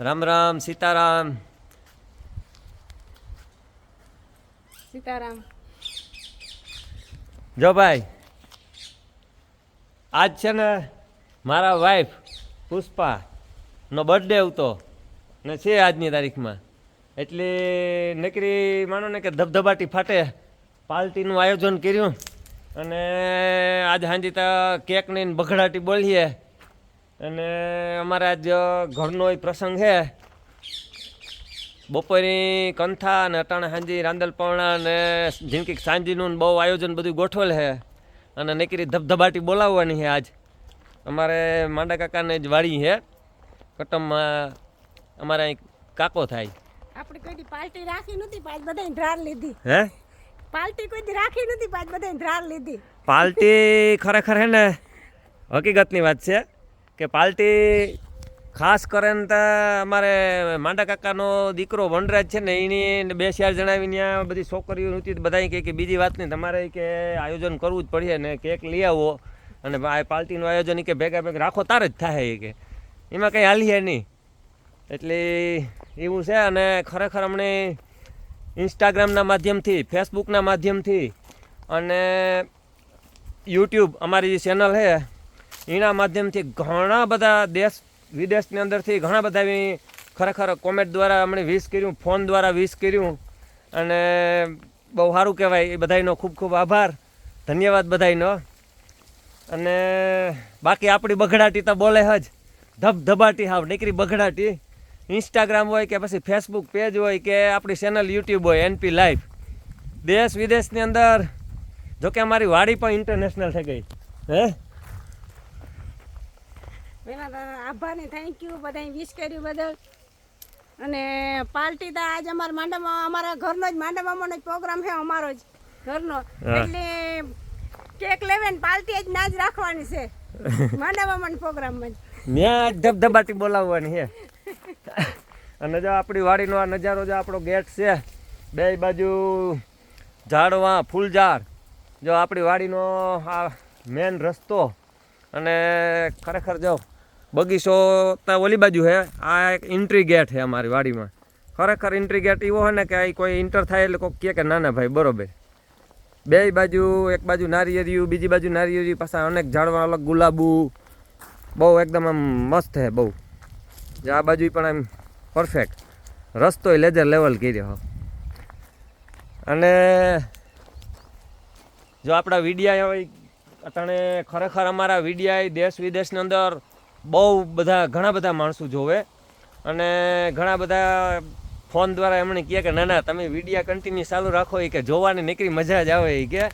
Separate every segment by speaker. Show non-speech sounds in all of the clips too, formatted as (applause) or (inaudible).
Speaker 1: રામ રામ સીતારામ.
Speaker 2: સીતારામ.
Speaker 1: જો ભાઈ આજ છે ને મારા વાઈફ પુષ્પા નો બર્થડે હતો ને છે આજની તારીખમાં. એટલે નકરી માનો ને કે ધબધબાટી ફાટે પાર્ટીનું આયોજન કર્યું અને આજ હાંજી તો કેક ને બઘડાટી બોલીએ. અને અમારા જ ઘરનો એ પ્રસંગ છે. બપોરની કંથા અને અટાણા સાંજી રાંદલપણા અને જિંદગી સાંજીનું ને બહુ આયોજન બધું ગોઠવેલ છે. અને નેકરી ધબધબાટી બોલાવવાની છે આજ. અમારે માંડા કાકાને જ વાડી છે. કટમમાં અમારે અહીં કાકો થાય.
Speaker 2: આપણે કોઈ પાર્ટી રાખી નથી પાંચ બધાય ધ્રાર લીધી.
Speaker 1: હે?
Speaker 2: પાર્ટી કોઈ રાખી નથી પાંચ બધાય ધ્રાર લીધી.
Speaker 1: પાર્ટી ખરેખર હે ને હકીકતની વાત છે. કે પાલટી ખાસ કરીને તો અમારે માંડા કાકાનો દીકરો વનરાજ છે ને એની બે ચાર જણાવીને ત્યાં બધી છોકરીઓ નહોતી બધા કહે કે બીજી વાત નહીં તમારે કે આયોજન કરવું જ પડશે ને કેક લઈ આવો. અને આ પાર્ટીનું આયોજન કે ભેગા ભેગા રાખો તારે જ થાય એ કે. એમાં કંઈ હાલીએ નહીં. એટલે એવું છે અને ખરેખર અમને ઇન્સ્ટાગ્રામના માધ્યમથી ફેસબુકના માધ્યમથી અને યુટ્યુબ અમારી જે ચેનલ છે. એના માધ્યમથી ઘણા બધા દેશ, વિદેશની અંદરથી ઘણા બધા ખરેખર કોમેન્ટ દ્વારા અમને વિશ કર્યું ફોન દ્વારા વિશ કર્યું. અને બહુ સારું કહેવાય, એ બધાયનો ખૂબ ખૂબ આભાર. ધન્યવાદ બધાયનો. અને બાકી આપણી બઘડાટી તો બોલે જ. ધબધબાટી હાવ, નીકળી બઘડાટી ઇન્સ્ટાગ્રામ હોય કે પછી ફેસબુક પેજ હોય કે આપણી ચેનલ યુટ્યુબ હોય એનપી લાઈવ દેશ વિદેશની અંદર, જોકે અમારી વાડી પણ ઇન્ટરનેશનલ થઈ ગઈ. હે?
Speaker 2: એના તો આભાને થેન્ક યુ બધાય વિશ કર્યું બદલ. અને પાર્ટી તો આજ અમારા માંડામાં અમારા ઘરનો જ માંડામાંનો જ પ્રોગ્રામ છે અમારો જ ઘરનો. એટલે કેક લેવે ને પાર્ટી જ ના જ રાખવાની છે. માંડા મામાના પ્રોગ્રામમાં જ.
Speaker 1: ત્યાં જ ધબધબાથી બોલાવવાની છે. અને જો આપણી વાડીનો આ નજારો જો આપણો ગેટ છે બે બાજુ ઝાડવા ફૂલ ઝાડ જો આપણી વાડીનો આ મેન રસ્તો. અને ખરેખર જો બગીચો ત્યાં ઓલી બાજુ છે આ એક એન્ટ્રી ગેટ છે અમારી વાડીમાં. ખરેખર એન્ટ્રી ગેટ એવો હોય ને કે અહીં કોઈ એન્ટર થાય એટલે કોઈ કહે કે ના ના ભાઈ, બરોબર. બે બાજુ, એક બાજુ નારિયેરિયું, બીજી બાજુ નારિયેરિયું, પાછા અનેક ઝાડવા, અલગ ગુલાબુ. બહુ એકદમ આમ મસ્ત છે બહુ. જે આ બાજુ પણ આમ પરફેક્ટ રસ્તોય લેજર લેવલ કર્યો અને જો આપણા વિડીયા અત્યારે ખરેખર અમારા વિડીયા દેશ વિદેશની અંદર બહુ બધા, ઘણા બધા માણસો જોવે. અને ઘણા બધા ફોન દ્વારા એમણે કહે કે ના ના તમે વિડીયા કન્ટિન્યુ ચાલુ રાખો. એ કે, જોવાની નીકળી મજા જ આવે. એ કે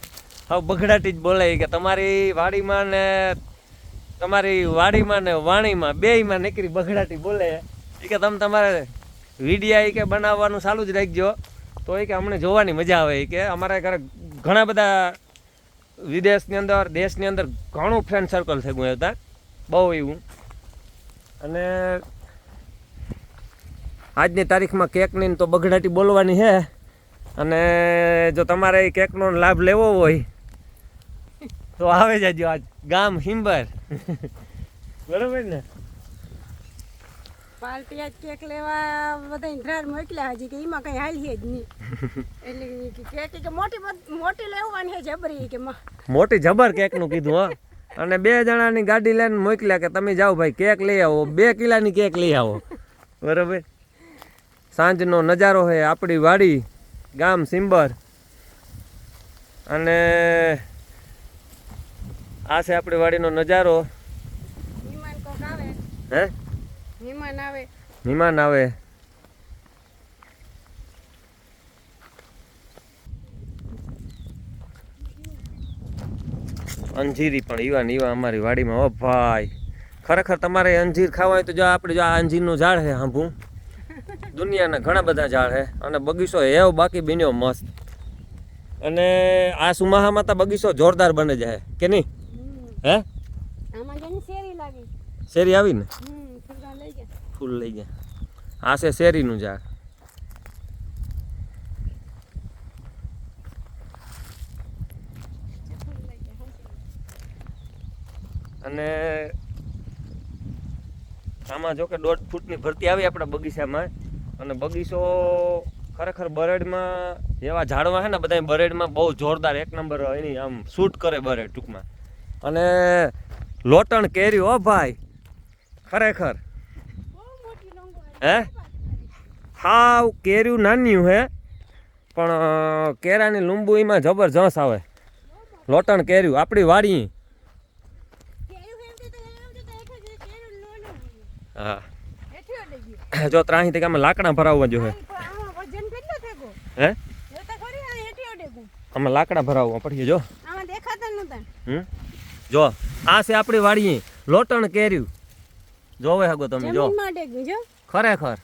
Speaker 1: હવે બગડાટી જ બોલે. કે, તમારી વાડીમાં ને, તમારી વાડીમાં ને વાણીમાં, બેયમાં નીકળી બગડાટી બોલે. એ કે, તમે તમારે વિડીયા એ કે, બનાવવાનું ચાલુ જ રાખજો. તો એ કે, અમને જોવાની મજા આવે. એ કે, અમારા ઘરે ઘણા બધા વિદેશની અંદર, દેશની અંદર ઘણું ફ્રેન્ડ સર્કલ થઈ ગયું હતા. બહુ એવું. અને આજની તારીખમાં કેકની તો બગડાટી બોલવાની છે અને જો તમારે એ કેકનો લાભ લેવો હોય તો આવે જજો આજ ગામ હિંબર. બરોબર ને?
Speaker 2: પાર્ટી આજ કેક લેવા બધા ઇન્દ્રાર મોકલ્યા હજી કે એમાં કઈ હાલીએ જ નહીં. એટલે કે કેક કે મોટી મોટી લેવાની છે જબરી કે
Speaker 1: મોટી જબર કેકનું કીધું હો. અને બે જણાની ગાડી લઈને મોકલ્યા કે તમે જાઓ ભાઈ કેક લઈ આવો. બે કિલાની કેક લઈ આવો. બરોબર? સાંજનો નજારો છે આપણી વાડી ગામ સિંબર. અને આ છે આપણી વાડીનો નજારો. હે?
Speaker 2: મહેમાન આવે.
Speaker 1: મહેમાન આવે. અંજીરી પણ ઈવા ને ઈવા અમારી વાડીમાં. ઓ ભાઈ ખરેખર તમારે અંજીર ખાવા હોય તો જો આપણે જો આ અંજીરનું ઝાડ છે હાંભું. દુનિયાના ઘણા બધા ઝાડ છે અને બગીચો એવો બાકી બન્યો મસ્ત. અને આ સુમાહામાં તો બગીચો જોરદાર બને જાય કે નહીં. હે?
Speaker 2: શેરી
Speaker 1: આવી ને ફૂલ લઈ ગયા. આ છે શેરીનું ઝાડ. અને આમાં જો કે દોઢ ફૂટની ભરતી આવી આપણા બગીચામાં. અને બગીચો ખરેખર બરેડમાં જેવા ઝાડવા છે ને બધા બરેડમાં બહુ જોરદાર એક નંબર એની આમ શૂટ કરે બરેડ ટૂંકમાં. અને લોટણ કેરી હો ભાઈ, ખરેખર. હે? હાવ કેર્યું નાન્યું હે, પણ કેરાની લીંબુ એમાં જબરજસ્ત આવે. લોટણ કેર્યું, આપણી વાડી
Speaker 2: કેરું હેમતી તો હેમતી તો એક જ કેરું લોલો
Speaker 1: હા. જો ત્રાહી થી અમે લાકડા ભરાવવા જો હે. હે આમાં લાકડા ભરાવવા પડીએ જો. જો આ છે આપણી વાડી લોટણ કેર્યું. જોવે હગો તમે જો. ખરેખર.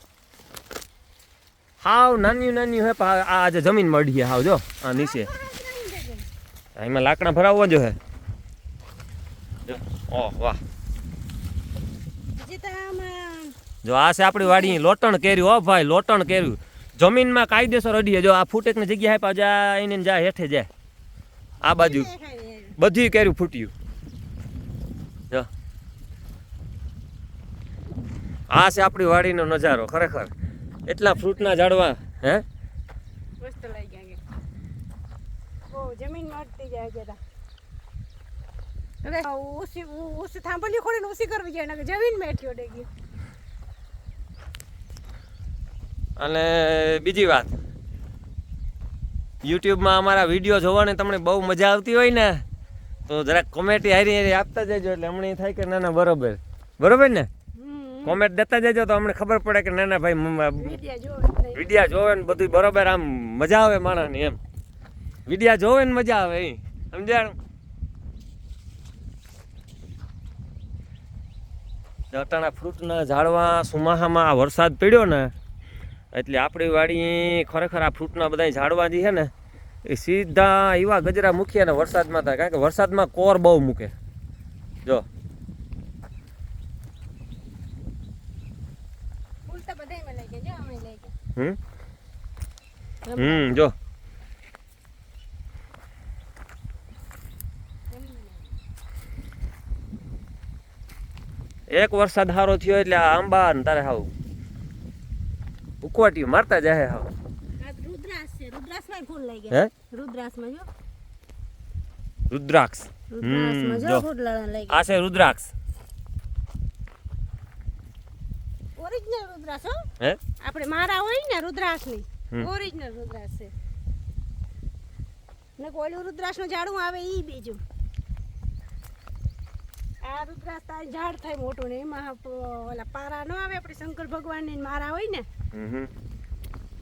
Speaker 1: હાવ નાન્યું નાન્યું હે પણ આ આજે જમીન મળી હાવ જો. આ નીચે. એમાં લાકડા ભરાવવા જો હે. જો. ઓહ વાહ. જો આ છે આપણી વાડી લોટણ કેર્યું હો ભાઈ લોટણ કેર્યું જમીનમાં કાયદેસર અડીએ. જો આ ફૂટેકની જગ્યા આપ્યા જા એને જા હેઠે જાય આ બાજુ બધું કેર્યું ફૂટ્યું. જો. આ છે આપણી વાડીનો નજારો ખરેખર. એટલા ફ્રૂટના ઝાડવા હે?
Speaker 2: મસ્ત લઈ ગયા જમીનમાં અડતી જાય ઉસી ઉસી થાંભલી ખોડીને ઉસી કરવી જાય નકર જમીન મેઠ્યો ડેગી
Speaker 1: અને બીજી વાત. યુટ્યુબમાં અમારા વીડિયો જોવાની તમને બહુ મજા આવતી હોય ને તો જરાક કોમેટી હારી હારી આપતા જજો એટલે હમણાં થાય કે ના ના બરોબર. બરોબર ને? કોમેન્ટ દેતા જજો તો અમને ખબર પડે કે ના ના ભાઈ વિડીયા
Speaker 2: વિડિયા જોવે
Speaker 1: વિડિયા જોવે ને બધું બરોબર આમ મજા આવે માણસની એમ. વિડિયા જોવે ને મજા આવે એ સમજાણું અટાણા ફ્રૂટના ઝાડવા સુમાહામાં આ વરસાદ પડ્યો ને એટલે આપણી વાડી ખરેખર આ ફ્રૂટના બધા ઝાડવા જે છે ને એ સીધા એવા ગજરા મૂકીએ ને વરસાદમાં થાય કારણ કે વરસાદમાં કોર બહુ મૂકે. જો. હમ? હમ જો. એક વરસાદ સારો થયો એટલે આ આંબા ને તારે હાવ ઉકવાટી મારતા જાય હાવ.
Speaker 2: ફૂલ લઈ જો.
Speaker 1: રુદ્રાક્ષ.
Speaker 2: જો
Speaker 1: આ છે રુદ્રાક્ષ.
Speaker 2: ઓરિજિનલ રુદ્રાક્ષ હો.
Speaker 1: હે?
Speaker 2: આપણે મારા હોય ને
Speaker 1: રુદ્રાક્ષની
Speaker 2: ઓરિજિનલ રુદ્રાસ છે. ને કોઈલું રુદ્રાસનું ઝાડું આવે ઈ બીજું. આ રુદ્રાસ તાર ઝાડ થાય મોટું ને એમાં ઓલા પારા ન આવે આપણે શંકર ભગવાનની ને મારા હોય ને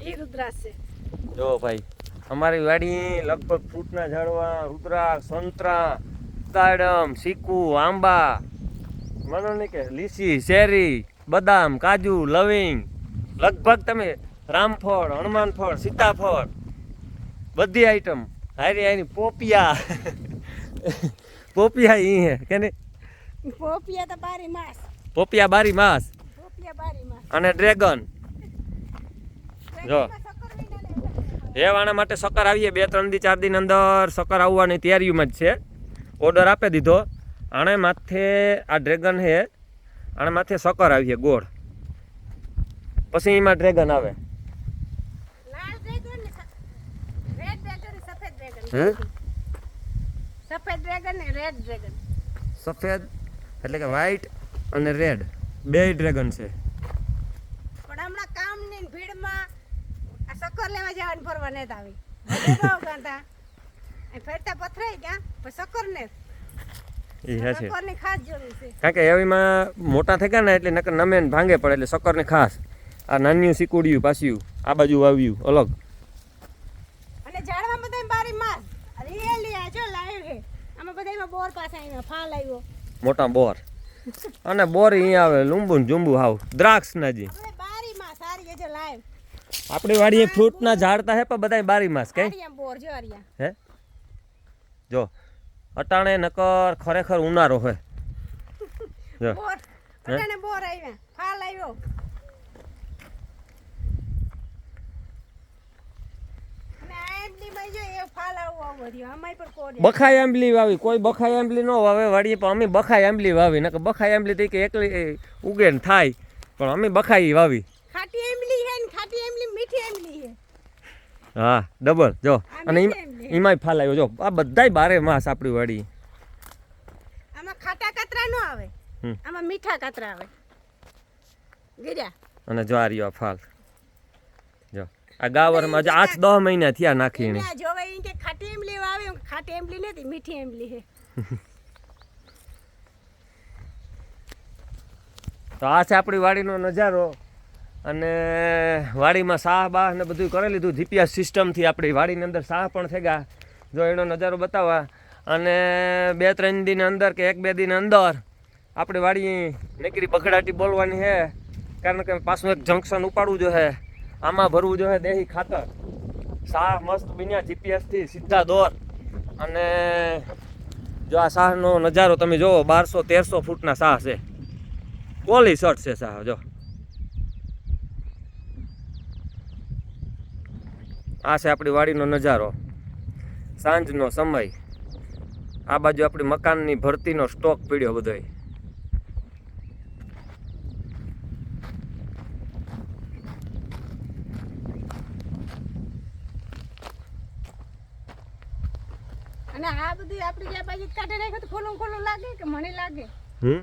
Speaker 2: એ રુદ્રાસ છે.
Speaker 1: જો ભાઈ અમારી વાડી લગભગ ફ્રૂટના ઝાડવા રુદ્રાક્ષ સંતરા દાડમ ચીકુ આંબા માનો ને કે લીસી શેરી બદામ કાજુ લવિંગ લગભગ તમે રામફળ હનુમાનફળ સીતાફળ બધી આઈટમ હારી હારી પોપિયા. (laughs) પોપિયા ઈ હે કે નહીં?
Speaker 2: પોપિયા તો બારી માસ.
Speaker 1: પોપિયા બારી માસ.
Speaker 2: પોપિયા બારી માસ.
Speaker 1: અને ડ્રેગન. જો. આના માટે સકર આવીએ. બે ત્રણ દી ચાર દિન અંદર સકર આવવાની તૈયારીમાં જ છે. ઓર્ડર આપી દીધો. આણે માથે આ ડ્રેગન છે. આણે માથે સકર આવીએ ગોળ. પછી એમાં ડ્રેગન આવે.
Speaker 2: સફેદ? ને
Speaker 1: એટલે કે વ્હાઈટ અને રેડ બે ડ્રેગન છે.
Speaker 2: પણ હમણાં કામની ભીડમાં આ શક્કર લેવા જવાનું ફરવા ને આવી રહો ફરતા પથરાઈ ગયા પણ શક્કર ને.
Speaker 1: કારણ કે એવીમાં મોટા થઈ ગયા ને એટલે નકર નમે ને ભાંગે પડે એટલે સક્કરને ખાસ. આ નાન્યું સિકુડિયું પાસ્યું આ બાજુ આવ્યું અલગ.
Speaker 2: અને ઝાડમાં બધા બારી માસ રિયલી આ જો લાઈવ છે. આમાં બધા બોર પાસે આવ્યા ફાલ આવ્યો
Speaker 1: મોટા બોર. અને બોર અહીંયા આવે લુંબુ ને જુંબુ હાવ. દ્રાક્ષ ના જી. આપણી વાડીએ ફ્રૂટના ઝાડતા હે પણ બધાય બારી માસ કઈ હે? જો અટાણે નકર ખરેખર ઉનાળો હે. જો.
Speaker 2: બોર આવ્યા. ફાલ આવ્યો અને આ એમડીમાં જો એ ફાલ આવું આવું રહ્યો આમાંય પણ કોરી
Speaker 1: બખાઈ આંબલી વાવી. કોઈ બખાઈ આંબલી ન વાવે. વાડીએ પણ અમે બખાઈ આંબલી વાવી. નકર બખાઈ આંબલી તરીકે કે એકલી ઉગે ને થાય. પણ અમે બખાઈ વાવી.
Speaker 2: ખાટી આંબલી હે ને ખાટી આંબલી મીઠી આંબલી હે
Speaker 1: હા ડબલ. જો. અને. એમાંય ફાલાયો જો આ બધાય બારે માસ આપણી વાડી.
Speaker 2: આમાં ખાટા કાતરા ન આવે. આમાં મીઠા કાતરા આવે. ગીર્યા.
Speaker 1: અને જો આ રહ્યો ફાલ. આ ગાવરમાં જો આઠ દસ મહિના થયા નાખીને.
Speaker 2: એમના જોવે ઈ કે ખાટી એમલી વાવે ખાટી એમલી નથી મીઠી એમલી હે
Speaker 1: તો આ છે આપણી વાડીનો નજારો અને વાડીમાં સાહ બાહ ને બધું કરી લીધું. જીપીએસ સિસ્ટમથી આપણી વાડીની અંદર સાહ પણ થઈ ગયા જો એનો નજારો બતાવવા. અને બે ત્રણ દિન અંદર કે એક બે દિન અંદર આપણી વાડી નીકળી બખડાટી બોલવાની છે. કારણ કે પાછું એક જંકશન ઉપાડવું જોઈએ આમાં ભરવું જોઈએ દેહી ખાતર. સાહ મસ્ત બન્યા જીપીએસથી સીધા દોર. અને જો આ સાહનો નજારો તમે જુઓ બારસો તેરસો ફૂટના સાહ છે. કોલી શર્ટ છે સાહ જો. આ છે આપણી વાડીનો નજારો. સાંજનો સમય. આ બાજુ આપણી મકાનની ભરતીનો સ્ટોક પીડ્યો બધોય.
Speaker 2: અને આ બધી આપણી જે બાજુ કાઢે નાખ્યું તો ખોલું ખોલું લાગે કે મને લાગે?
Speaker 1: હમ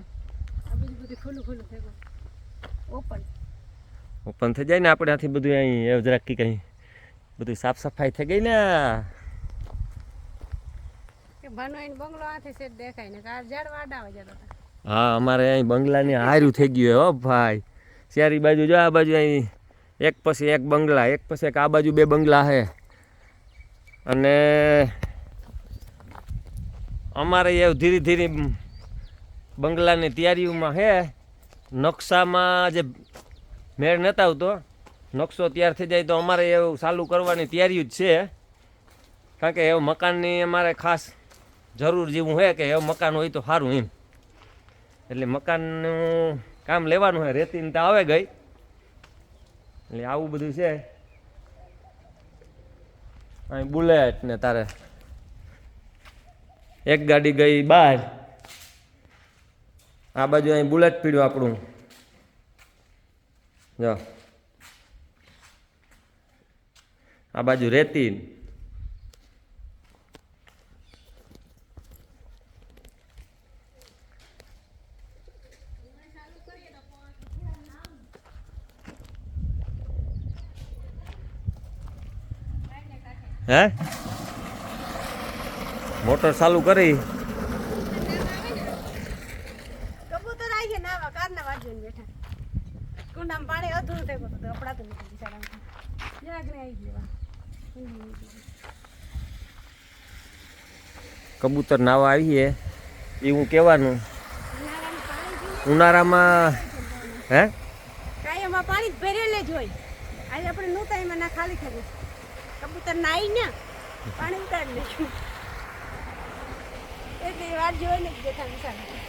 Speaker 2: આ બધું બધું ખોલું ખોલું થઈ ગયું ઓપન
Speaker 1: ઓપન થઈ જાય ને આપણે આથી બધું અહીં જરાક કે કંઈ બધું સાફ સફાઈ થઈ ગઈ ને. હા અમારે અહીં બંગલાની હાર્યું થઈ ગયું હો ભાઈ. ચારી બાજુ જો આ બાજુ અહીં એક પછી એક બંગલા એક પછી એક આ બાજુ બે બંગલા છે અને અમારે એવું ધીરે ધીરે બંગલાની તૈયારીઓમાં છે નકશામાં જે મેળ નતા આવતો, નકશો તૈયાર થઈ જાય તો અમારે એવું ચાલુ કરવાની તૈયારી જ છે. કારણ કે એવું મકાનની અમારે ખાસ જરૂર જેવું છે કે એવું મકાન હોય તો સારું એમ. એટલે મકાનનું કામ લેવાનું હોય રેતીને તો આવે ગઈ. એટલે આવું બધું છે. અહીં બુલેટ ને તારે એક ગાડી ગઈ બહાર આ બાજુ અહીં બુલેટ પીડ્યું આપણું. જો. આ બાજુ રેતી. હે? મોટર ચાલુ કરી.
Speaker 2: કબૂતર નાવા પાણી
Speaker 1: આવીએ એ હું કહેવાનું.
Speaker 2: પાણી
Speaker 1: ઉનાળામાં હે?
Speaker 2: કાયમમાં પાણી જ ભરેલે જ હોય. આજે આપણે નહોતા એમાં ના ખાલી કરી કબૂતર નાઈ ને પાણી ઉતારી નાખ્યું. એટલે વાત જોઈને નથી દેખાતી બિચારા